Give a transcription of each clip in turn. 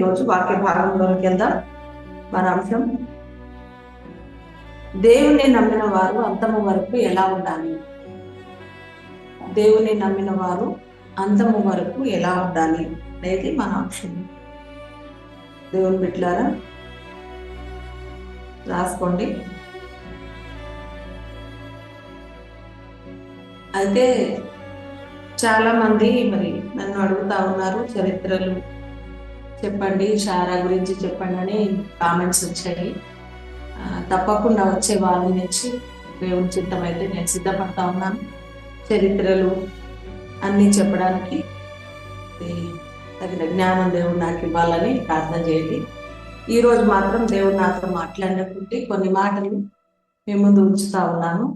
ఈరోజు వాక్య భాగంలోకి వెళ్దాం. మన అంశం దేవుని నమ్మిన వారు అంతము వరకు ఎలా ఉండాలి? దేవుని నమ్మిన వారు అంతము వరకు ఎలా ఉండాలి అనేది మన అంశం దేవుని బిడ్డలారా రాసుకోండి. అయితే చాలా మంది మరి నన్ను అడుగుతా ఉన్నారు చరిత్రలు. చెప్పండి షారా గురించి చెప్పండి అని కామెంట్స్ వచ్చాయి. తప్పకుండా వచ్చే వాళ్ళ నుంచి దేవుని చిత్తం అయితే నేను సిద్ధపడతా ఉన్నాను. చరిత్రలు అన్నీ చెప్పడానికి తగిన జ్ఞానం దేవుడు నాకు ఇవ్వాలని ప్రార్థన చేయండి. ఈ రోజు మాత్రం దేవుడు నాతో మాట్లాడినటువంటి కొన్ని మాటలు మీ ముందు ఉంచుతా ఉన్నాను.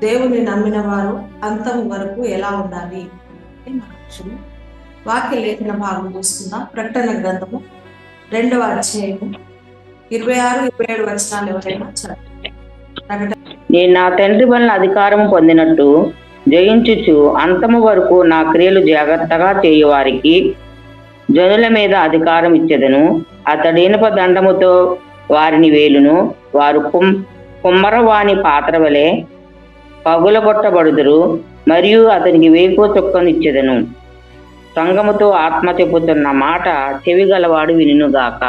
దేవుని నమ్మిన వారు అంతం వరకు ఎలా ఉండాలి అంటే మన వాక్య లేఖన భాగం చూస్తున్నాం. ప్రకటన గ్రంథము రెండవ అధ్యాయము ఇరవై ఆరు ఇరవై ఏడు వచనాలు ఎవరైనా నేను నా తండ్రి వలన అధికారం పొందినట్టు జయించుచు అంతము వరకు నా క్రియలు జాగ్రత్తగా చేయువారికి జనుల మీద అధికారం ఇచ్చేదను. అతడి ఇనుప దండముతో వారిని వేలును. వారు కుం కుమ్మరవాణి పాత్ర వలె పగులగొట్టబడుదురు. మరియు అతనికి వేకో చొక్కను ఇచ్చెదను. సంగముతో ఆత్మ చెబుతున్న మాట చెవిగలవాడు వినుగాక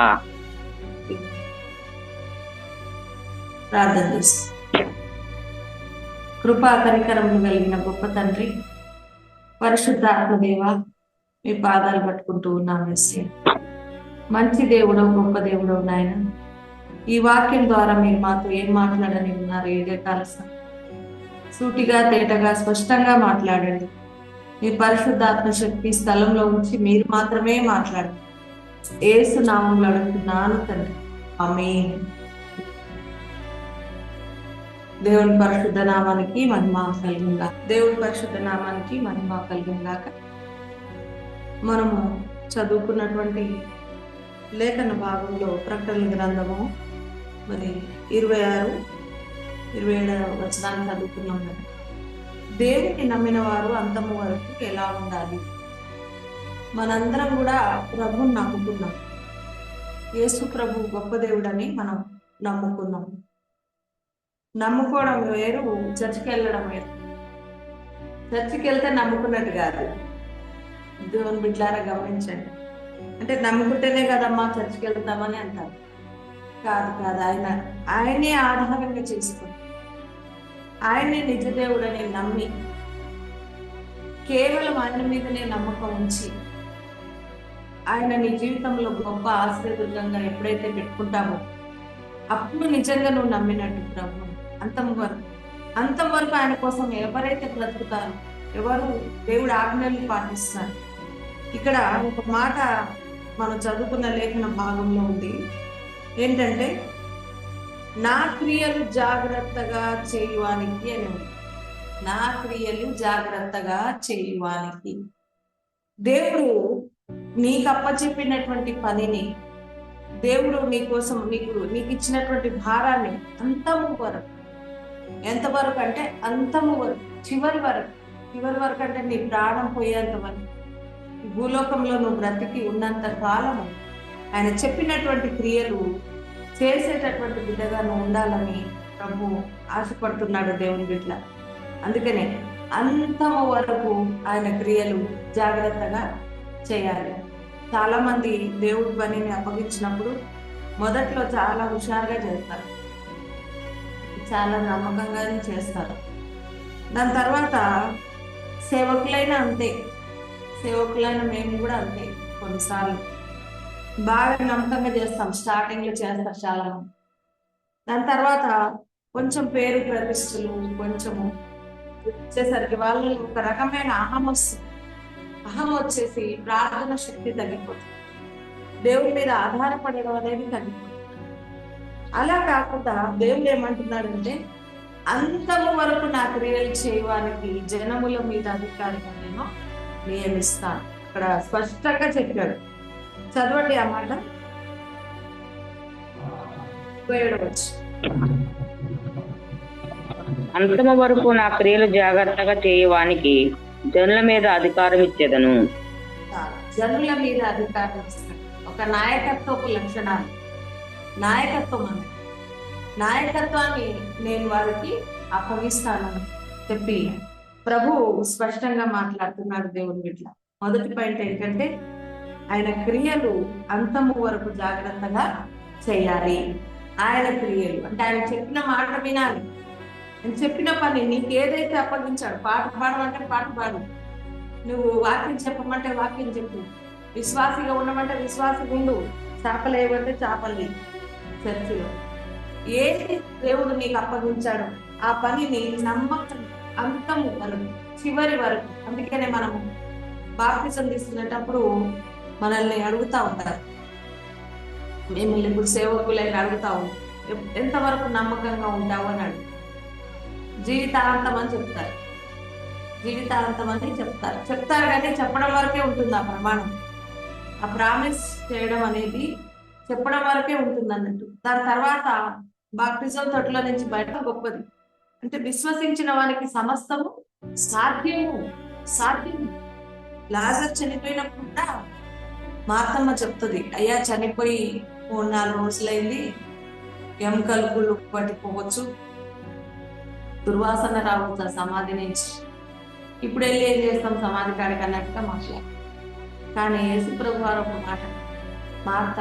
ప్రార్థన చేస్తాం. కృపా కనికరము కలిగిన గొప్ప తండ్రి పరిశుద్ధాత్మదేవ మీ పాదాలు పట్టుకుంటూ ఉన్నాం ఎస్ఏ మంచి దేవుడు గొప్ప దేవుడు నాయన. ఈ వాక్యం ద్వారా మీరు మాతో ఏం మాట్లాడని ఉన్నారు ఏదే కాలసం సూటిగా తేటగా స్పష్టంగా మాట్లాడండి. మీ పరిశుద్ధాత్మ శక్తి స్థలంలో ఉంచి మీరు మాత్రమే మాట్లాడండి ఏసు నామంలో అడుగుతున్నాను తండ్రి. అమే దేవుని పరిశుద్ధ నామానికి మహిమ కలిగిందా దేవుని పరిశుద్ధ నామానికి మహిమ కలిగిందాక మనము చదువుకున్నటువంటి లేఖన భాగంలో ప్రకటన గ్రంథము మరి ఇరవై ఆరు ఇరవై ఏడవ వచనాన్ని చదువుకున్నాం కదా. దేవుని నమ్మిన వారు అంతము వరకు ఎలా ఉండాలి? మనందరం కూడా ప్రభుని నమ్ముకున్నాం. యేసు ప్రభు గొప్ప దేవుడని మనం నమ్ముకున్నాం. నమ్ముకోవడం వేరు చర్చికి వెళ్ళడం వేరు. చర్చికి వెళ్తే నమ్ముకున్నట్టు కాదు. దేవుని బిడ్లారా గమనించండి. అంటే నమ్ముకుంటేనే కదమ్మా చర్చికి వెళ్తామని అంటారు. కాదు కాదు ఆయన ఆయనే ఆధారంగా చేసుకుంటాం ఆయనే నిజ దేవుడని నమ్మి కేవలం ఆయన మీదనే నమ్మకం ఉంచి ఆయన నీ జీవితంలో గొప్ప ఆశీర్వదంగా ఎప్పుడైతే పెట్టుకుంటామో అప్పుడు నిజంగా నువ్వు నమ్మినట్టు ప్రభు. అంతం వరకు అంతం వరకు ఆయన కోసం ఎవరైతే బ్రతుకుతారో ఎవరు దేవుడు ఆజ్ఞలు పాటిస్తారు. ఇక్కడ ఒక మాట మనం చదువుకున్న లేఖన భాగంలో ఉంది. ఏంటంటే నా క్రియలు జాగ్రత్తగా చేయువానికి అని నా క్రియలు జాగ్రత్తగా చేయువానికి. దేవుడు నీకు అప్పచెప్పినటువంటి పనిని దేవుడు నీకోసం నీకు నీకు ఇచ్చినటువంటి భారాన్ని అంతము వరకు ఎంతవరకు అంటే అంతము వరకు చివరి వరకు చివరి వరకు అంటే నీ ప్రాణం పోయేంత వరకు భూలోకంలో నువ్వు బ్రతికి ఉన్నంత కాలము ఆయన చెప్పినటువంటి క్రియలు చేసేటటువంటి బిడ్డగా నువ్వు ఉండాలని ప్రభు ఆశపడుతున్నాడు దేవుని బిడ్డ. అందుకనే అంతము వరకు ఆయన క్రియలు జాగ్రత్తగా చేయాలి. చాలా మంది దేవుడి పనిని అప్పగించినప్పుడు మొదట్లో చాలా హుషారుగా చేస్తారు. చాలా నమ్మకంగానే చేస్తారు. దాని తర్వాత సేవకులైనా అంతే. సేవకులైన మేము కూడా అంతే కొన్నిసార్లు. బాగా నమ్మకంగా చేస్తాం. స్టార్టింగ్లో చేస్తారు చాలా. మంది దాని తర్వాత కొంచెం పేరు ప్రతిష్టలు కొంచెము వచ్చేసరికి వాళ్ళు ఒక రకమైన అహం వస్తుంది. అహం వచ్చేసి ప్రార్థన శక్తి తగ్గిపోతుంది. దేవుడి మీద ఆధారపడడం అనేది తగ్గిపోతుంది. అలా కాకుండా దేవుడు ఏమంటున్నాడంటే అంతము వరకు నా క్రియలు చేయడానికి జనముల మీద అధికారిగా నేను నియమిస్తాను. అక్కడ స్పష్టంగా చెప్పాడు. చదవండి ఆ మాట. అంతము వరకు నా క్రియలు జాగ్రత్తగా చేయవానికి జనుల మీద అధికారం ఇచ్చేదను. జనుల మీద అధికారం ఇస్తాడు ఒక నాయకత్వపు లక్షణాలు. నాయకత్వం అని నాయకత్వాన్ని నేను వారికి అప్పగిస్తాను చెప్పి ప్రభు స్పష్టంగా మాట్లాడుతున్నాడు దేవుని బిడ్డ. మొదటి పాయింట్ ఏంటంటే ఆయన క్రియలు అంతము వరకు జాగ్రత్తగా చేయాలి. ఆయన క్రియలు. అంటే ఆయన చెప్పిన మాట వినాలి. నేను చెప్పిన పని నీకు ఏదైతే అప్పగించాడు పాట పాడమంటే పాట పాడు. నువ్వు వాక్యం చెప్పమంటే వాక్యం చెప్పు. విశ్వాసిగా ఉండమంటే విశ్వాసి ఉండు. చేపలేవంటే చేపలే చర్చిలో. ఏది దేవుడు నీకు అప్పగించాడు ఆ పనిని నమ్మకం అంతము వరకు చివరి వరకు. అందుకనే మనము బాప్తిజం తీసుకునేటప్పుడు మనల్ని అడుగుతా ఉంటారు. మిమ్మల్ని ఇప్పుడు సేవకులైన అడుగుతా ఎంతవరకు నమ్మకంగా ఉంటావు అని అడుగు జీవితాంతం అని చెప్తారు. జీవితాంతం అని చెప్తారు. చెప్తారు కానీ చెప్పడం వరకే ఉంటుంది ఆ ప్రమాణం. ఆ ప్రామిస్ చేయడం అనేది చెప్పడం వరకే ఉంటుంది అన్నట్టు. దాని తర్వాత బాప్టిజం తొట్టులో నుంచి బయట గొప్పది. అంటే విశ్వసించిన వానికి సమస్తము సాధ్యము సాధ్యము. లాజర్ చనిపోయినప్పుడు కూడా మాతమ్మ చెప్తుంది అయ్యా చనిపోయి మూడు నాలుగు రోజులైంది ఎముకలు గుళ్ళు పట్టిపోవచ్చు దుర్వాసన రావచ్చు సమాధి నుంచి. ఇప్పుడు వెళ్ళి ఏం చేస్తాం సమాధి కాడికి అన్నట్టుగా మాట్లాడు. కానీ యేసు ప్రభు వారు ఒక మాట మార్త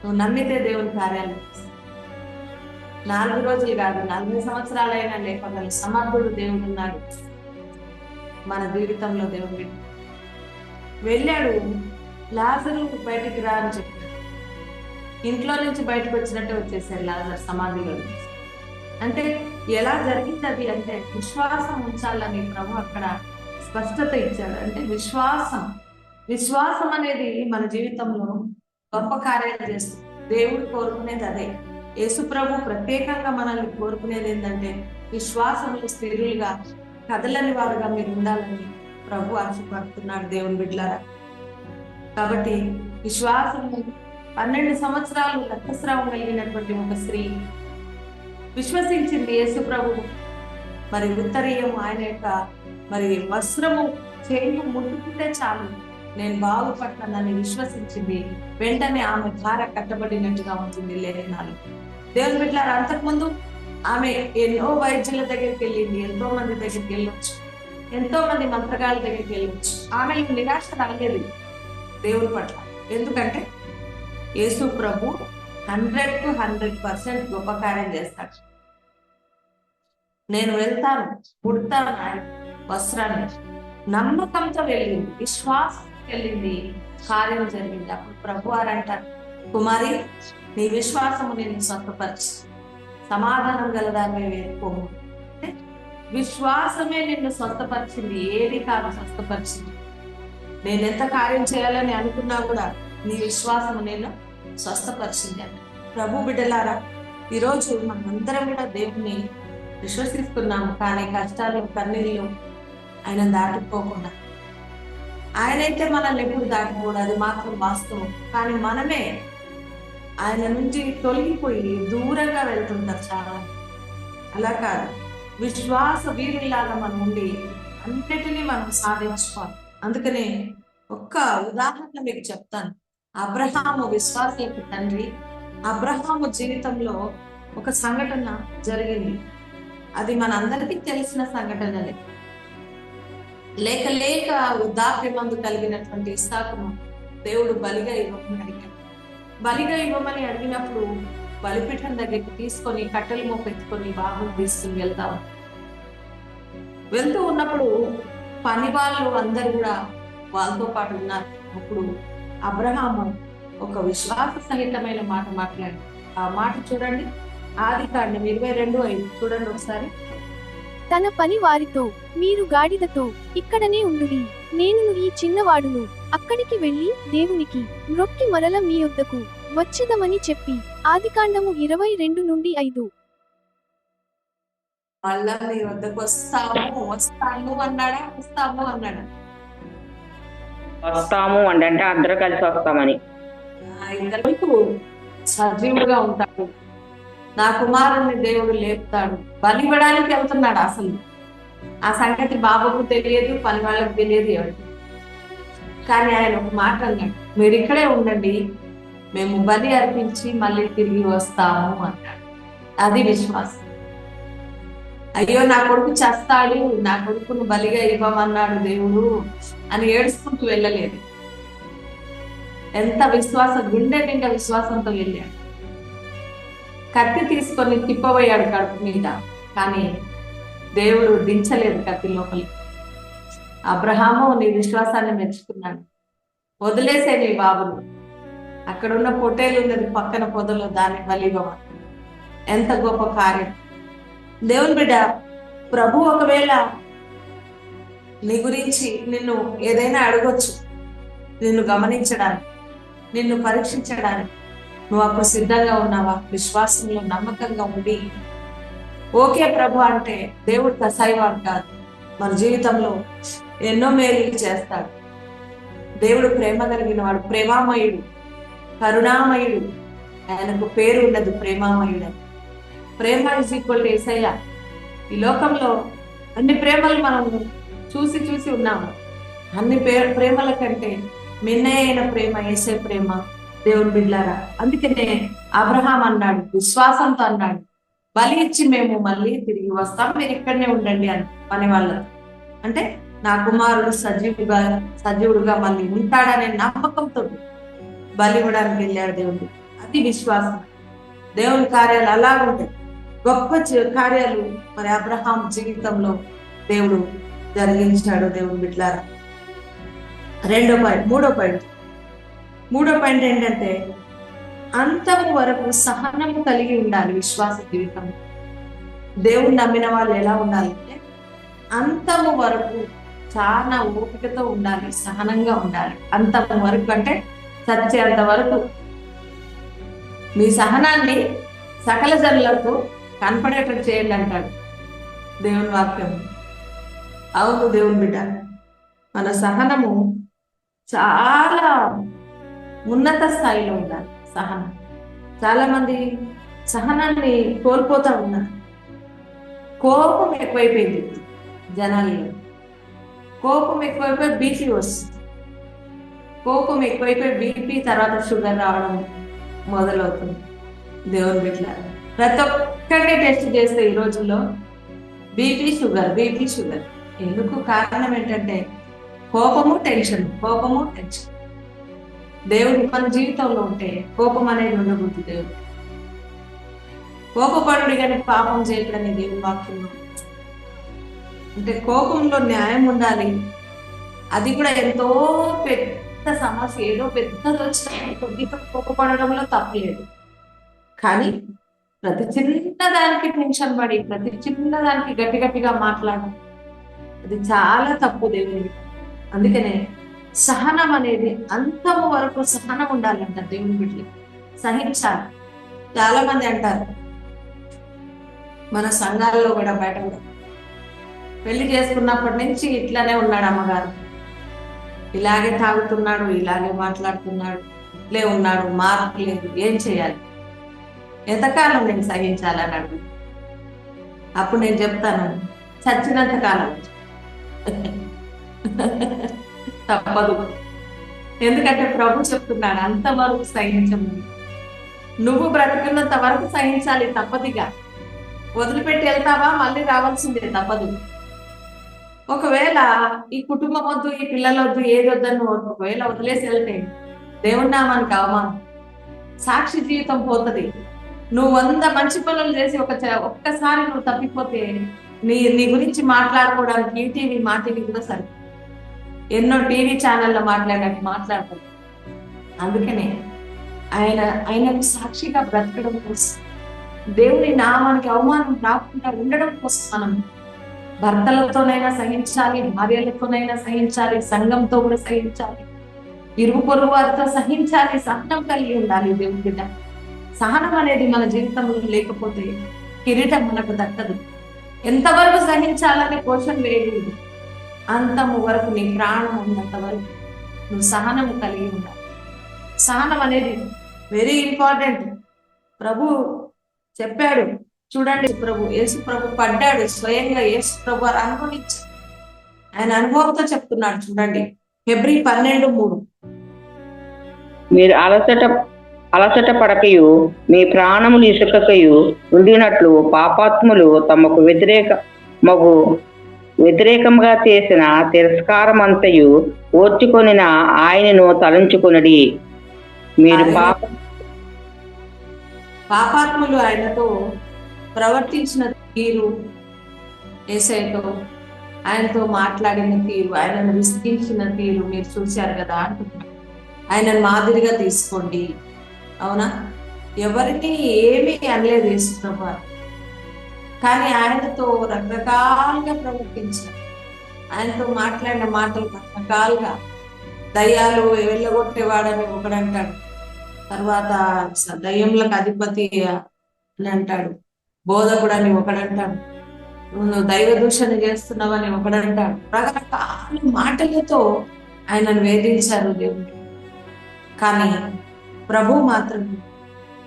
నువ్వు నమ్మితే దేవుని కార్యాలు నాలుగు రోజులు కాదు నలభై సంవత్సరాలైనా లేకపోతే సమర్థుడు దేవుడు ఉన్నాడు. మన జీవితంలో దేవుడు వెళ్ళాడు లాజరు బయటికి రా అని చెప్పాడు. ఇంట్లో నుంచి బయటకు వచ్చినట్టే వచ్చేసారు లాజర్ సమాధిలో అంటే ఎలా జరిగింది అది అంటే విశ్వాసం ఉంచాలని ప్రభు అక్కడ స్పష్టత ఇచ్చాడు. అంటే విశ్వాసం. విశ్వాసం అనేది మన జీవితంలో గొప్ప కార్యాలు చేస్తుంది. దేవుడు కోరుకునేది అదే. యేసు ప్రభు ప్రత్యేకంగా మనల్ని కోరుకునేది ఏంటంటే విశ్వాసంలో స్థిరులుగా కదలని వారుగా మీరు ఉండాలని ప్రభు ఆశపడుతున్నాడు దేవుని బిడ్డలారా. కాబట్టి విశ్వాసం పన్నెండు సంవత్సరాలు రక్తస్రావం కలిగినటువంటి ఒక స్త్రీ విశ్వసించింది యేసు ప్రభు మరి ఉత్తరీయం ఆయన యొక్క మరి వస్త్రము చేయి ముట్టుకుంటే చాలు. నేను బాగుపడతానని విశ్వసించింది. వెంటనే ఆమె ధార కట్టబడినట్టుగా ఉంటుంది లేఖనాలు. దేవుని బిడ్డారు అంతకుముందు ఆమె ఎన్నో వైద్యుల దగ్గరికి వెళ్ళింది ఎంతో మంది దగ్గరికి వెళ్ళొచ్చు ఎంతో మంది మంత్రగాళ్ళ దగ్గరికి వెళ్ళొచ్చు. ఆమె నిరాశ రాలేదు. దేవుని పట్ల. ఎందుకంటే యేసు ప్రభు హండ్రెడ్ టు హండ్రెడ్ పర్సెంట్ గొప్ప కార్యం చేస్తాడు. నేను వెళ్తాను పుడతాను ఆయన వస్త్రాన్ని. నమ్మకంతో వెళ్ళింది విశ్వాసం వెళ్ళింది కార్యం జరిగింది. అప్పుడు ప్రభు వారు అంటారు కుమారి నీ విశ్వాసము నేను సొంతపరచు సమాధానం గలదాన్ని వేడుకోము అంటే విశ్వాసమే నిన్ను స్వస్థపరిచింది ఏది కాదు స్వస్థపరిచింది. నేను ఎంత కార్యం చేయాలని అనుకున్నా కూడా నీ విశ్వాసము నేను స్వస్థపరిచింది అంట ప్రభు బిడ్డలారా ఈరోజు మనమందరం కూడా దేవుని విశ్వసిస్తున్నాము కానీ కష్టాలు కన్నీళ్ళు ఆయన దాటిపోకుండా. ఆయనైతే మనల్ని ఎప్పుడు దాటిపోడు అది మాత్రం వాస్తవం. కానీ మనమే ఆయన నుంచి తొలగిపోయి దూరంగా వెళ్తుంటారు చాలా అలా కాదు. విశ్వాస వీరులాగా మనం ఉండి అన్నిటినీ మనం సాధించుకోవాలి. అందుకనే ఒక్క ఉదాహరణ మీకు చెప్తాను. అబ్రహాము విశ్వాసులకు తండ్రి అబ్రహాము జీవితంలో ఒక సంఘటన జరిగింది. అది మనందరికీ తెలిసిన సంఘటనలే. లేక లేక వృద్ధాప్య కలిగినటువంటి ఇస్తాకును దేవుడు బలిగా ఇవ్వమని అడిగాడు. బలిగా ఇవ్వమని అడిగినప్పుడు బలిపీఠం దగ్గరికి తీసుకొని కట్టెలు మోపెత్తుకొని బాబుని తీసుకుని వెళ్తాం వెళ్తూ ఉన్నప్పుడు పని వాళ్ళు అందరు కూడా వాళ్ళతో పాటు ఉన్నారు. అప్పుడు అబ్రహాము ఒక విశ్వాస సహితమైన మాట మాట్లాడి ఆ మాట చూడండి. ఆది కాండం ఇరవై రెండు ఐదు చూడండి ఒకసారి. తన పని వారితో మీరు గాడిదతో ఇక్కడనే ఉండుడి. నేను ఈ చిన్నవాడును అక్కడికి వెళ్ళి దేవునికి మ్రొక్కి మరల మీ యొద్దకు వచ్చిదమని చెప్పి ఆదికాండము ఇరవై రెండు నుండి ఐదు. మళ్ళా నీ వద్దకు వస్తాము వస్తాము అన్నాడా? వస్తాము అన్నాడా? వస్తాము అంటే అందరూ కలిసి వస్తామని. ఆ ఇద్దరు సజీవుడుగా ఉంటాడు నా కుమారుణ్ణి దేవుడు లేపుతాడు. బలి ఇవ్వడానికి వెళ్తున్నాడు అసలు. ఆ సంగతి బాబుకు తెలియదు పని వాళ్ళకి తెలియదు ఎవరికి. కానీ ఆయన ఒక మాట అన్నాడు. మీరు ఇక్కడే ఉండండి మేము బలి అర్పించి మళ్ళీ తిరిగి వస్తాము అన్నాడు. అది విశ్వాసం. అయ్యో నా కొడుకు చేస్తాడు నా కొడుకును బలిగా ఇవ్వమన్నాడు దేవుడు అని ఏడుచుకుంటూ వెళ్ళలేదు. ఎంత విశ్వాసం గుండె నిండా విశ్వాసంతో వెళ్ళాడు. కత్తి తీసుకొని తిప్పబోయాడు కడుపు మీద కానీ దేవుడు దించలేదు కత్తి లోపలి అబ్రహాము నీ విశ్వాసాన్ని మెచ్చుకున్నాడు. వదిలేసే నీ బాబును. అక్కడ ఉన్న ఉన్నది పక్కన పొదలో దాన్ని బలివ్వమ ఎంత గొప్ప కార్యం. దేవుని బిడ్డ ప్రభు ఒకవేళ నీ గురించి నిన్ను ఏదైనా అడగొచ్చు నిన్ను గమనించడానికి నిన్ను పరీక్షించడానికి నువ్వు అప్పుడు సిద్ధంగా ఉన్నావా? విశ్వాసంలో నమ్మకంగా ఉండి. ఓకే ప్రభు అంటే దేవుడు కసాయివాడు కాదు. మన జీవితంలో ఎన్నో మేలు చేస్తాడు. దేవుడు ప్రేమ కలిగిన వాడు ప్రేమామయుడు కరుణామయుడు. ఆయనకు పేరు ఉన్నది ప్రేమామయుడు అని ప్రేమ ఇస్ ఈక్వల్ ఏసయ్య. ఈ లోకంలో అన్ని ప్రేమలు మనం చూసి చూసి ఉన్నాము. అన్ని ప్రేమల కంటే మిన్నైన ప్రేమ ఏసే ప్రేమ దేవుని బిడ్డారా అందుకనే అబ్రహాం అన్నాడు విశ్వాసంతో అన్నాడు బలి ఇచ్చి మేము మళ్ళీ తిరిగి వస్తాం మీరు ఇక్కడనే ఉండండి అని పని వాళ్ళతో అంటే నా కుమారుడు సజీవుగా సజీవుడుగా మళ్ళీ ఉంటాడనే నమ్మకంతో బలి ఇవ్వడానికి వెళ్ళాడు దేవుడు. అది విశ్వాసం. దేవుని కార్యాలు అలా ఉంటాయి గొప్ప కార్యాలు మరి అబ్రహాం జీవితంలో దేవుడు జరిగించాడు దేవుడు బిడ్లారా రెండో పాయింట్ మూడో పాయింట్. మూడో పాయింట్ ఏంటంటే అంత వరకు సహనం కలిగి ఉండాలి విశ్వాస జీవితం దేవుడు నమ్మిన వాళ్ళు ఎలా ఉండాలంటే అంతము వరకు చాలా ఓపికతో ఉండాలి సహనంగా ఉండాలి. అంతము వరకు అంటే చచ్చేంత వరకు. మీ సహనాన్ని సకల జనులకు కనపడేటట్టు చేయండి అంటాడు దేవుని వాక్యం. అవును దేవుని బిడ్డ మన సహనము చాలా ఉన్నత స్థాయిలో ఉండాలి సహనం. చాలా మంది సహనాన్ని కోల్పోతా ఉన్నారు. కోపం ఎక్కువైపోయింది జనాల్లో. కోపం ఎక్కువైపోయి బీపీ వస్తుంది. కోపం ఎక్కువైపోయి బీపీ తర్వాత షుగర్ రావడం మొదలవుతుంది దేవుని బిడ్డ ప్రతి ఒక్కటి టెస్ట్ చేస్తే ఈ రోజుల్లో బీపీ షుగర్ బీపీ షుగర్. ఎందుకు కారణం ఏంటంటే కోపము టెన్షన్ కోపము టెన్షన్. దేవుడు మన జీవితంలో ఉంటే కోపం అనేది ఉండబోద్దు దేవుడు. కోపపడుడు కానీ పాపం చేయకూడని దేవుని వాక్యంలో అంటే కోపంలో న్యాయం ఉండాలి. అది కూడా ఎంతో పెద్ద సమస్య. ఏదో పెద్దది వచ్చిన కొద్దిగా కోపపడడంలో తప్పలేదు కానీ ప్రతి చిన్న దానికి టెన్షన్ పడి ప్రతి చిన్న దానికి గట్టి గట్టిగా మాట్లాడడం అది చాలా తప్పు దేవుని. అందుకనే సహనం అనేది అంతము వరకు సహనం ఉండాలంట దేవుని బిడ్డలు. సహించాలి. చాలా మంది అంటారు మన సంఘాల్లో కూడా బయట కూడా. పెళ్ళి చేసుకున్నప్పటి నుంచి ఇట్లానే ఉన్నాడు అమ్మగారు. ఇలాగే తాగుతున్నాడు ఇలాగే మాట్లాడుతున్నాడు ఇట్లే ఉన్నాడు మార్పు లేదు ఏం చేయాలి? ఎంతకాలం నేను సహించాలని అడుగు. అప్పుడు నేను చెప్తాను చచ్చినంత కాలం. తప్పదు. ఎందుకంటే ప్రభు చెప్తున్నాడు అంతవరకు సహించము. నువ్వు బ్రతుకున్నంత వరకు సహించాలి తప్పదిగా. వదిలిపెట్టి వెళ్తావా? మళ్ళీ రావాల్సిందే తప్పదు. ఒకవేళ ఈ కుటుంబం వద్దు ఈ పిల్లల వద్దు ఏది వద్దని ఒకవేళ వదిలేసి వెళ్తే దేవుని నామానికి అవమానం. సాక్షి జీవితం పోతుంది. నువ్వు వంద మంచి పనులు చేసి ఒక చ- ఒక్కసారి నువ్వు తప్పిపోతే నీ నీ గురించి మాట్లాడుకోవడానికి ఈటీవీ మా టీవీ కూడా సరి ఎన్నో టీవీ ఛానల్లో మాట్లాడడానికి మాట్లాడతారు అందుకనే ఆయన ఆయనకు సాక్షిగా బ్రతకడం కోసం దేవుని నామానికి అవమానం రాకుండా ఉండడం కోసం మనం భర్తలతోనైనా సహించాలి భార్యలతోనైనా సహించాలి సంఘంతో కూడా సహించాలి ఇరుగు పొరుగు వారితో సహించాలి సహనం కలిగి ఉండాలి దేవుని బిడ్డ. సహనం అనేది మన జీవితంలో లేకపోతే కిరీటం మనకు దక్కదు. ఎంతవరకు సహించాలనే పోషన్ వేయలేదు. అంతము వరకు నీ ప్రాణం ఉన్నంత వరకు నువ్వు సహనము కలిగి ఉండాలి. సహనం అనేది వెరీ ఇంపార్టెంట్. ప్రభు చెప్పాడు చూడండి ప్రభు యేసు ప్రభు పడ్డాడు స్వయంగా యేసు ప్రభు వారు ఆయన అనుభవంతో చెప్తున్నాడు చూడండి. ఫిబ్రి పన్నెండు మూడు. మీరు అలసట అలసట పడకయు మీ ప్రాణములు ఇసుకకయు ఉండినట్లు పాపాత్ములు తమకు వ్యతిరేక మగు వ్యతిరేకంగా చేసిన తిరస్కారమంతయు ఓర్చుకొనిన ఆయనను తలంచుకొనడి. మీరు పాప పాపాత్ములు ఆయనతో ప్రవర్తించిన తీరు ఏసైతో ఆయనతో మాట్లాడిన తీరు ఆయనను విసిగించిన తీరు మీరు చూశారు కదా అంటున్నారు ఆయనను మాదిరిగా తీసుకోండి. అవునా? ఎవరిని ఏమీ అనలేదు యేసుప్రభు కానీ ఆయనతో రకరకాలుగా ప్రవర్తించారు. ఆయనతో మాట్లాడిన మాటలు రకరకాలుగా దయ్యాలు వెళ్ళగొట్టేవాడని ఒకడంటాడు తర్వాత దయ్యంలకు అధిపతి అని అంటాడు. బోధకుడని ఒకడంటాడు నువ్వు దైవ దూషణ చేస్తున్నావని ఒకడంటాడు రకరకాల మాటలతో ఆయనను వేధించారు దేవుడు. కానీ ప్రభు మాత్రం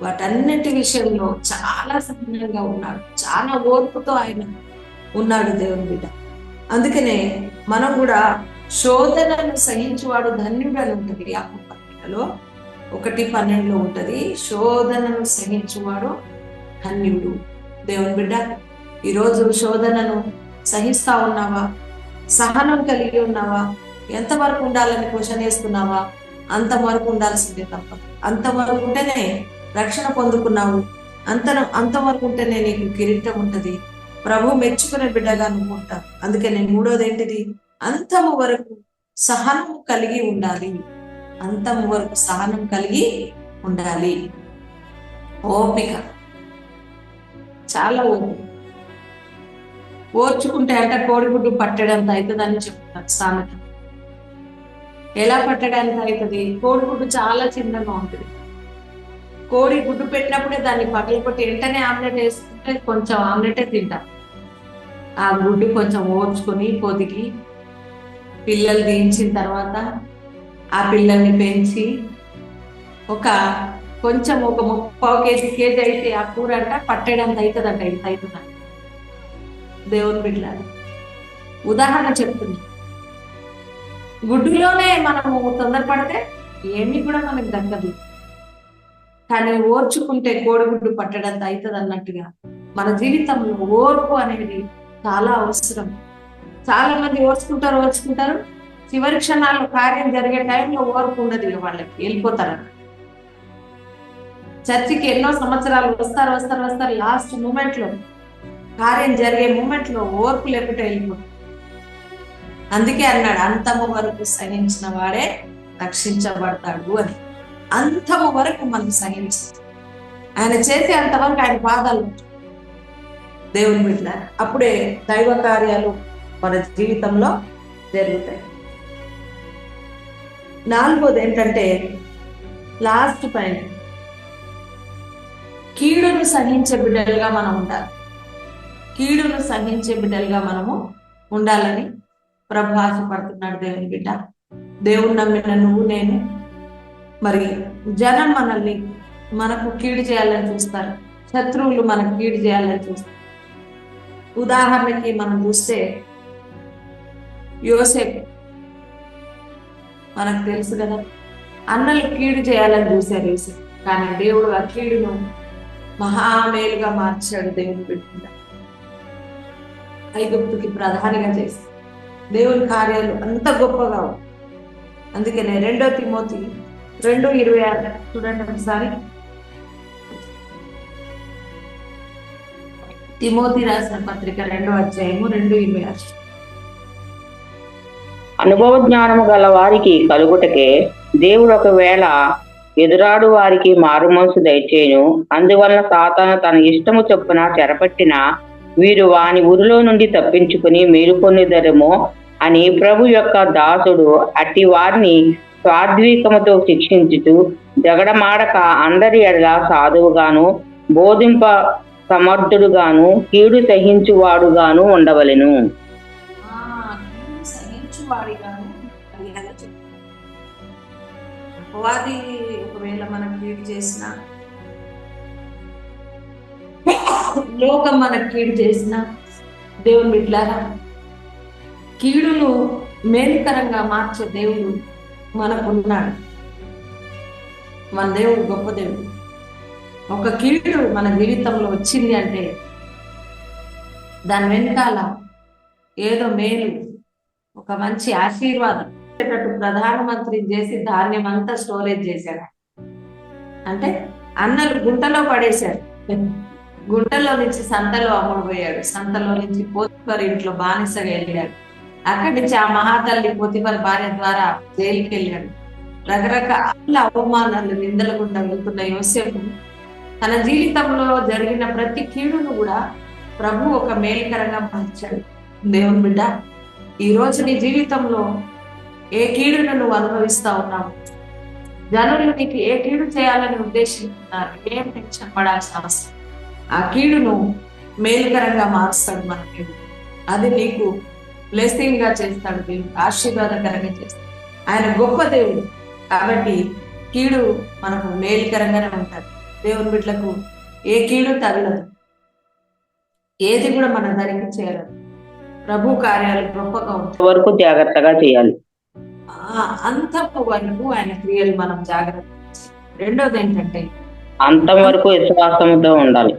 వాటన్నిటి విషయంలో చాలా సహనంగా ఉన్నాడు. చాలా ఓర్పుతో ఆయన ఉన్నాడు దేవుని బిడ్డ. అందుకనే మనం కూడా శోధనను సహించువాడు ధన్యుడు అని ఉంటుంది యాకోబు పత్రికలో. ఒకటి పన్నెండులో ఉంటుంది శోధనను సహించువాడు ధన్యుడు. దేవుని బిడ్డ ఈరోజు శోధనను సహిస్తా ఉన్నావా? సహనం కలిగి ఉన్నావా? ఎంతవరకు ఉండాలని క్వశ్చన్ వేస్తున్నావా? అంతవరకు ఉండాల్సిందే తప్ప. అంతవరకు ఉంటేనే రక్షణ పొందుకున్నావు. అంత అంతవరకు ఉంటేనే నీకు కిరీటం ఉంటది. ప్రభు మెచ్చుకునే బిడ్డగా నువ్వు ఉంటావు. నేను మూడోది ఏంటిది? అంతము వరకు సహనం కలిగి ఉండాలి. అంతము వరకు సహనం కలిగి ఉండాలి. ఓపిక. చాలా ఓపిక. ఓర్చుకుంటే అంటే కోడిగుడ్డు పట్టడంత అవుతుందని చెప్తాను సామెత. ఎలా పట్టడానికి అవుతుంది? కోడిగుడ్డు చాలా చిన్నగా ఉంటుంది. కోడి గుడ్డు పెట్టినప్పుడే దాన్ని పగలకొట్టి వెంటనే ఆమ్లెట్ వేసుకుంటే కొంచెం ఆమ్లెటే తింటాం. ఆ గుడ్డు కొంచెం ఓడ్చుకొని పొదిగి పిల్లలు దించిన తర్వాత ఆ పిల్లల్ని పెంచి ఒక కొంచెం ఒక ముప్పావు కేజీ కేజీ అయితే ఆ కూర అంట పట్టేయడానికి అవుతుందంట ఇంత అవుతుందంట దేవుని బిడ్డ ఉదాహరణ చెప్తున్నా. గుడ్డులోనే మనము తొందరపడితే ఏమీ కూడా మనకు దక్కదు. కానీ ఓర్చుకుంటే కోడిగుడ్డు పట్టడంత అవుతుంది అన్నట్టుగా మన జీవితంలో ఓర్పు అనేది చాలా అవసరం. చాలా మంది ఓర్చుకుంటారు ఓర్చుకుంటారు. చివరి క్షణాల్లో కార్యం జరిగే టైంలో ఓర్పు ఉండదు ఇక వాళ్ళకి వెళ్ళిపోతారు. చర్చికి ఎన్నో సంవత్సరాలు వస్తారు వస్తారు వస్తారు. లాస్ట్ మూమెంట్లో కార్యం జరిగే మూమెంట్లో ఓర్పు లేకుండా వెళ్ళిపోతారు. అందుకే అన్నాడు అంతము వరకు సహించిన వాడే రక్షించబడతాడు అని. అంతము వరకు మనం సహించాలి ఆయన చేసే అంతవరకు ఆయన బాధలు దేవుని బిడ్డ అప్పుడే దైవ కార్యాలు మన జీవితంలో జరుగుతాయి. నాలుగోది ఏంటంటే లాస్ట్ పైన కీడును సహించే బిడ్డలుగా మనం ఉండాలి. కీడును సహించే బిడ్డలుగా మనము ఉండాలని ప్రభు ఆశపడుతున్నాడు దేవుని బిడ్డ. దేవుని నమ్మిన నువ్వు నేను. మరి జనం మనల్ని మనకు కీడు చేయాలని చూస్తారు. శత్రువులు మనకు కీడు చేయాలని చూస్తారు. ఉదాహరణకి మనం చూస్తే యోసేపు. మనకు తెలుసు కదా అన్నలు కీడు చేయాలని చూశారు యోసేపు. కానీ దేవుడు ఆ కీడును మహామేలుగా మార్చాడు దేవుని బిడ్డ. ఐగుప్తుకి ప్రధానిగా చేసి దేవుని కార్యాలు అంత గొప్పగా అందుకనే రెండో తిమోతి రెండు ఇరవై ఆరు చూడండి ఒకసారి. తిమోతి రాసిన పత్రిక రెండో అధ్యాయము రెండు ఇరవై ఆరు. అనుభవ జ్ఞానము గల వారికి కలుగుటకే దేవుడు ఒకవేళ ఎదురాడు వారికి మారుమనసు దయచేయను. అందువలన సాతాను తన ఇష్టము చొప్పున చెరపట్టిన వీరు వాని ఊరిలో నుండి తప్పించుకుని మేలుకొనిదరేమో అని ప్రభు యొక్క దాసుడు అట్టి వారిని స్వాద్వీకముతో శిక్షించుతూ జగడమాడక అందరి ఎడల సాధువుగాను బోధింప సమర్థుడుగాను కీడు సహించువాడుగాను ఉండవలెను. వారి ఒకవేళ మనం కీడు చేసినా లోకం మనకు కీడు చేసిన దేవుని బిడ్లారా కీడును మేలుకరంగా మార్చే దేవుడు మనకున్నాడు. మన దేవుడు గొప్ప దేవుడు. ఒక కీడు మన జీవితంలో వచ్చింది అంటే దాని వెనకాల ఏదో మేలు ఒక మంచి ఆశీర్వాదం. ప్రధానమంత్రి చేసి ధాన్యం అంతా స్టోరేజ్ చేశాడు. అంటే అన్నలు గుంటలో పడేశారు. గుంటలో నుంచి సంతలో అమ్ముడుపోయాడు. సంతలో నుంచి పోతిపర్ ఇంట్లో బానిసగా వెళ్ళాడు అక్కడి నుంచి ఆ మహాతల్లి పోతిపర్ భార్య ద్వారా జైలుకి వెళ్ళాడు రకరకాల అవమానాలు నిందల గుండా వెళ్తున్న యోసేపు తన జీవితంలో జరిగిన ప్రతి కీడును కూడా ప్రభు ఒక మేలుకరంగా మార్చాడు. దేవుని బిడ్డ ఈ రోజు నీ జీవితంలో ఏ కీడును నువ్వు అనుభవిస్తా ఉన్నావు? జనులు నీకు ఏ కీడు చేయాలని ఉద్దేశిస్తున్నారు? ఏం టెన్షన్ పడాల్సిన అవసరం? ఆ కీడును మేలుకరంగా మారుస్తాడు మన దేవుడు. అది నీకు బ్లెస్సింగ్గా చేస్తాడు దేవుడు ఆశీర్వాదకరంగా చేస్తాడు. ఆయన గొప్ప దేవుడు కాబట్టి కీడు మనకు మేలుకరంగానే ఉంటుంది దేవుని బిడ్డలకు ఏ కీడు తగలదు. ఏది కూడా మన దానికి చేరదు. ప్రభు కార్యాలు గొప్పగా ఉంటాయి. వరకు జాగ్రత్తగా చేయాలి. ఆ అంతపు వరకు ఆయన క్రియలు మనం జాగ్రత్త. రెండోది ఏంటంటే అంతం వరకు విశ్వాసంతో ఉండాలి.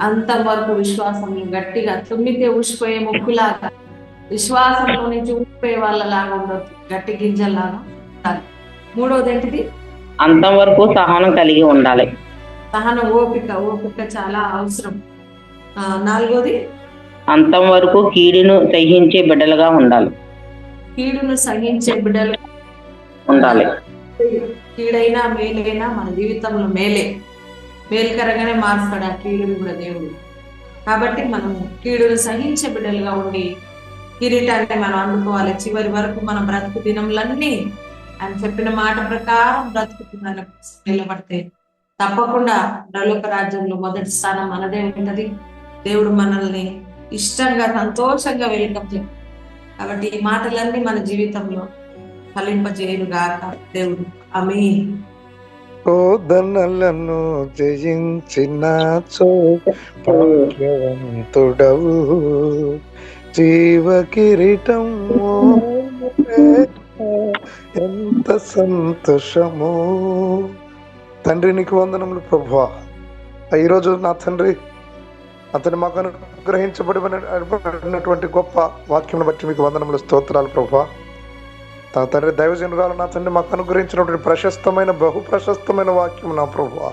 అంతం వరకు విశ్వాసం గట్టిగా తుమ్మితే ఊసిపోయే ముక్కులాగా విశ్వాసంలో నుంచి ఊసిపోయే వాళ్ళలాగా ఉండొద్దు. గట్టి గింజల్లాగా ఉండాలి. మూడోది ఏంటిది? అంతం వరకు సహనం కలిగి ఉండాలి. సహన ఓపిక. ఓపిక చాలా అవసరం. నాలుగోది? అంతం వరకు కీడును సహించే బిడ్డలుగా ఉండాలి. కీడును సహించే బిడ్డలు ఉండాలి. కీడైనా మేలైనా మన జీవితంలో మేలే. మేలుకరంగానే మారుస్తాడు ఆ కీడుని కూడా దేవుడు. కాబట్టి మనం కీడును సహించే బిడ్డలుగా ఉండి కిరీటాన్ని మనం అందుకోవాలి. చివరి వరకు మన బ్రతుకు దినములన్నీ ఆయన చెప్పిన మాట ప్రకారం బ్రతుకుతుందని నిలబడితే తప్పకుండా పరలోక రాజ్యంలో మొదటి స్థానం మనదే ఉంటది. దేవుడు మనల్ని ఇష్టంగా సంతోషంగా వెళ్ళటం కాబట్టి ఈ మాటలన్నీ మన జీవితంలో ఫలింపజేయును గాక దేవుడు. అమీ శోధనలను జయించిన చోటవంతుడవు జీవ కిరీటం ఎంత సంతోషము. తండ్రి నీకు వందనములు ప్రభువా. ఈరోజు నా తండ్రి అతను మాకు అనుగ్రహించబడినటువంటి గొప్ప వాక్యం బట్టి మీకు వందనములు స్తోత్రాలు ప్రభా తన తండ్రి దైవజనురాలు నా తండ్రి మాకు అనుగ్రహించినటువంటి ప్రశస్తమైన బహు ప్రశస్తమైన వాక్యం నా ప్రభు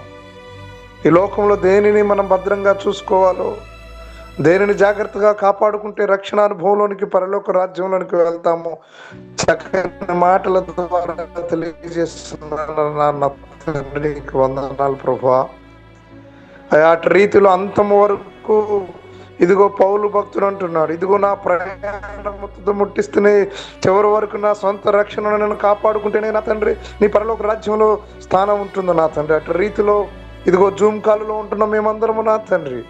ఈ లోకంలో దేనిని మనం భద్రంగా చూసుకోవాలో దేనిని జాగ్రత్తగా కాపాడుకుంటే రక్షణ అనుభవంలోనికి పరలోక రాజ్యంలోనికి వెళ్తాము చక్కని మాటల ద్వారా తెలియజేస్తున్నాను నా- నా వందనాలు ప్రభా అటు రీతిలో అంతం వరకు ఇదిగో పౌలు భక్తుడు అంటున్నాడు ఇదిగో నా ప్రయాణముతో ముట్టిస్తూనే చివరి వరకు నా సొంత రక్షణను నేను కాపాడుకుంటేనే నా తండ్రి నీ పరలోక రాజ్యంలో స్థానం ఉంటుంది నా తండ్రి. అటు రీతిలో ఇదిగో జూమ్ కాలులో ఉంటున్నాం మేమందరము నా తండ్రి.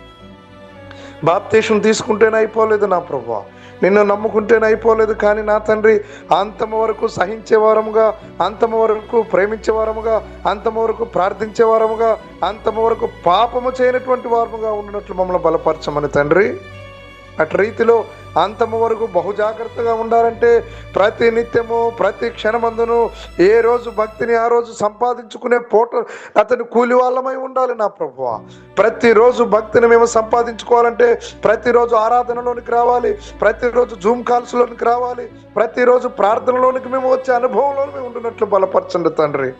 బాప్తీషం తీసుకుంటేనే అయిపోలేదు నా ప్రభా నిన్ను నమ్ముకుంటేనే అయిపోలేదు కానీ నా తండ్రి అంతము వరకు సహించే వారముగా అంతము వరకు ప్రేమించే వారముగా అంతము వరకు ప్రార్థించే వారముగా అంతము వరకు పాపము చేయనటువంటి వారముగా ఉన్నట్లు మమ్మల్ని బలపరచమని తండ్రి. అటు రీతిలో అంతము వరకు బహు జాగ్రత్తగా ఉండాలంటే ప్రతి నిత్యము ప్రతి క్షణమందును ఏ రోజు భక్తిని ఆ రోజు సంపాదించుకునే పోట అతని కూలి వాళ్ళమై ఉండాలి నా ప్రభువ. ప్రతిరోజు భక్తిని మేము సంపాదించుకోవాలంటే ప్రతిరోజు ఆరాధనలోనికి రావాలి ప్రతిరోజు జూమ్ కాల్స్లోనికి రావాలి ప్రతిరోజు ప్రార్థనలోనికి మేము వచ్చే అనుభవంలో మేము ఉంటున్నట్లు బలపరచండి తండ్రి.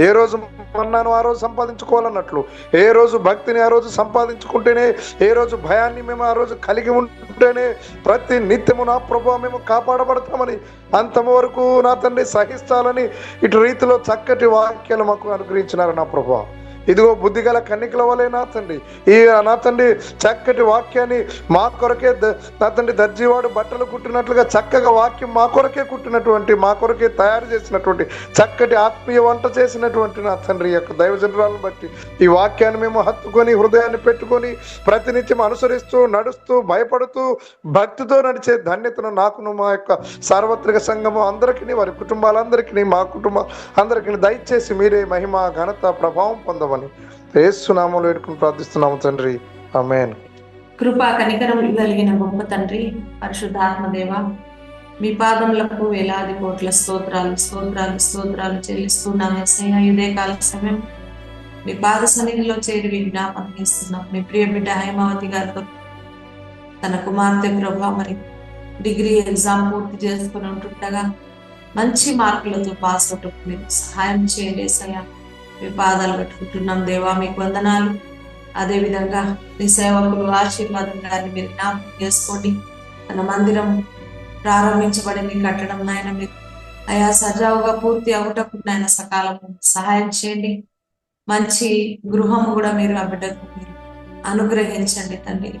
ఏ రోజు మన్నాను ఆ రోజు సంపాదించుకోవాలన్నట్లు? ఏ రోజు భక్తిని ఆ రోజు సంపాదించుకుంటేనే ఏ రోజు భయాన్ని మేము ఆ రోజు కలిగి ఉంటేనే ప్రతి నిత్యము నా ప్రభు మేము కాపాడబడతామని అంతము వరకు నా తండ్రి సహిస్తాలని ఇటు రీతిలో చక్కటి వాక్యాలు మాకు అనుగ్రహించినారు నా ప్రభావ ఇదిగో బుద్ధిగల కన్నికల వలె నా తండ్రి ఈ నా తండ్రి చక్కటి వాక్యాన్ని మా కొరకే ద- నా తండ్రి దర్జీవాడు బట్టలు కుట్టినట్లుగా చక్కగా వాక్యం మా కొరకే కుట్టినటువంటి మా కొరకే తయారు చేసినటువంటి చక్కటి ఆత్మీయ వంట చేసినటువంటి నా తండ్రి యొక్క దైవజనురాలను బట్టి ఈ వాక్యాన్ని మేము హత్తుకొని హృదయాన్ని పెట్టుకొని ప్రతినిత్యం అనుసరిస్తూ నడుస్తూ భయపడుతూ భక్తితో నడిచే ధన్యతను నాకును మా యొక్క సార్వత్రిక సంఘము అందరికీ వారి కుటుంబాలందరికీ మా కుటుంబ అందరికీ దయచేసి మీరే మహిమ ఘనత ప్రభావం పొందమని ఏసునామంలో వేడుకుని ప్రార్థిస్తున్నాము తండ్రి. ఆమెన్. కృపా కనికరం కలిగిన గొప్ప తండ్రి పరిశుద్ధాత్మదేవ మీ పాదములకు వేలాది కోట్ల స్తోత్రాలు స్తోత్రాలు స్తోత్రాలు చెల్లిస్తున్నాం ఎస్ఐ ఇదే కాల సమయం. మీ పాద సన్నిధిలో చేరి విజ్ఞాపన చేస్తున్నాం. మీ ప్రియ బిడ్డ హైమావతి గారితో తన కుమార్తె ప్రభా మరి డిగ్రీ ఎగ్జామ్ పూర్తి చేసుకుని ఉంటుండగా మంచి మార్కులతో పాస్ అవుతుంది మీరు సహాయం చేయండి ఏసయ్య. మీ పాదాలు కట్టుకుంటున్నాం దేవా మీకు వందనాలు. అదే విధంగా నీ సేవకులు ఆశీర్వాదం గారిని మీరు జ్ఞాపకం చేసుకోండి. తన మందిరం ప్రారంభించబడింది కట్టడం నాయన మీరు. అయా సజావుగా పూర్తి అవుటకు నాయన సకాలం సహాయం చేయండి. మంచి గృహం కూడా మీరు ఆ బిడ్డకు మీరు అనుగ్రహించండి తండ్రి.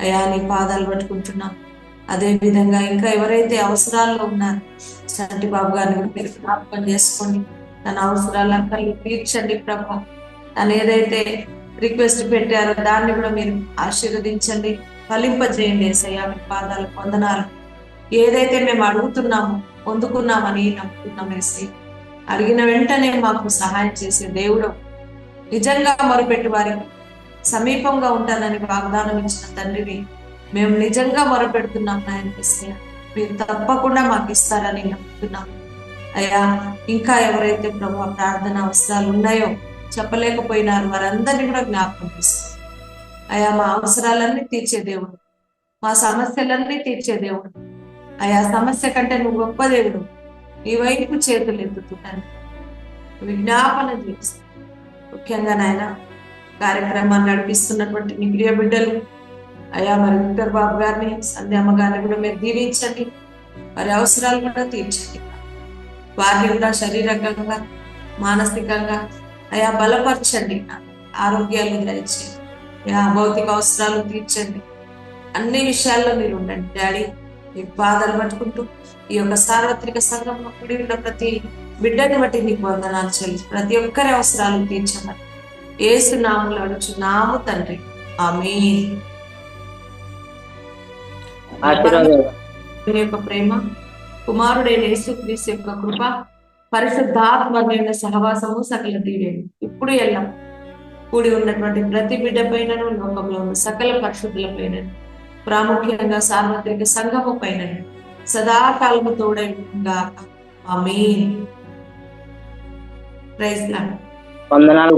అయా నీ పాదాలు పట్టుకుంటున్నాం. అదే విధంగా ఇంకా ఎవరైతే అవసరాల్లో ఉన్నారో చంటి బాబు గారిని కూడా మీరు జ్ఞాపకం చేసుకోండి. తన అవసరాలంకర్లు తీర్చండి ప్రభా. తను ఏదైతే రిక్వెస్ట్ పెట్టారో దాన్ని కూడా మీరు ఆశీర్వదించండి ఫలింపజేయండి ఏసయ్యా. మీ పాదాలు పొందనాలు ఏదైతే మేము అడుగుతున్నామో పొందుకున్నామని నమ్ముతున్నాం ఏసయ్య. అడిగిన వెంటనే మాకు సహాయం చేసే దేవుడు నిజంగా మొరపెట్టి వారికి సమీపంగా ఉంటానని వాగ్దానం ఇచ్చిన తండ్రివి మేము నిజంగా మొరపెడుతున్నాం నాయన ఏసయ్య. మీరు తప్పకుండా మాకు ఇస్తారని నమ్ముతున్నాం. అయ్యా ఇంకా ఎవరైతే ప్రభు ప్రార్థన అవసరాలు ఉన్నాయో చెప్పలేకపోయినారు వారందరినీ కూడా జ్ఞాపకం చేస్తారు అయా మా అవసరాలన్నీ తీర్చే దేవుడు మా సమస్యలన్నీ తీర్చే దేవుడు. అయా సమస్య కంటే నువ్వు గొప్ప దేవుడు. నీ వైపు చేతులు ఎత్తుతున్నాను విజ్ఞాపన చేస్తాను ముఖ్యంగా నాయన కార్యక్రమాన్ని నడిపిస్తున్నటువంటి నీ ప్రియ బిడ్డలు అయ్యా మరి విక్టర్ బాబు గారిని సంధ్యమ్మ గారిని కూడా మీరు దీవించండి. వారి అవసరాలు కూడా తీర్చండి. వారిని కూడా శారీరకంగా మానసికంగా అయా బలపరచండి. ఆరోగ్యాలు అయా భౌతిక అవసరాలు తీర్చండి. అన్ని విషయాల్లో మీరు ఉండండి. డాడీ మీ పాదాలు పట్టుకుంటూ ఈ యొక్క సార్వత్రిక సంఘంలో కూడి ఉన్న ప్రతి బిడ్డని బట్టి నీకు వందనాలు చెల్లి. ప్రతి ఒక్కరి అవసరాలు తీర్చమని. ఏసు నాములు అడుచున్నాము తండ్రి. ఆమె యొక్క ప్రేమ కుమారుడైన యేసుక్రీస్తు యొక్క కృప పరిశుద్ధాత్మ సహవాసము సకల దీవెను ఇప్పుడు ఎల్లం కూడి ఉన్నటువంటి ప్రతి బిడ్డ పైనను లోకంలో ఉన్న సకల పరిశుద్ధుల పైన ప్రాముఖ్యంగా సార్వత్రిక సంఘము పైన సదాకాలము తోడైగా ఆమె ప్రైజ్ వందనాలు.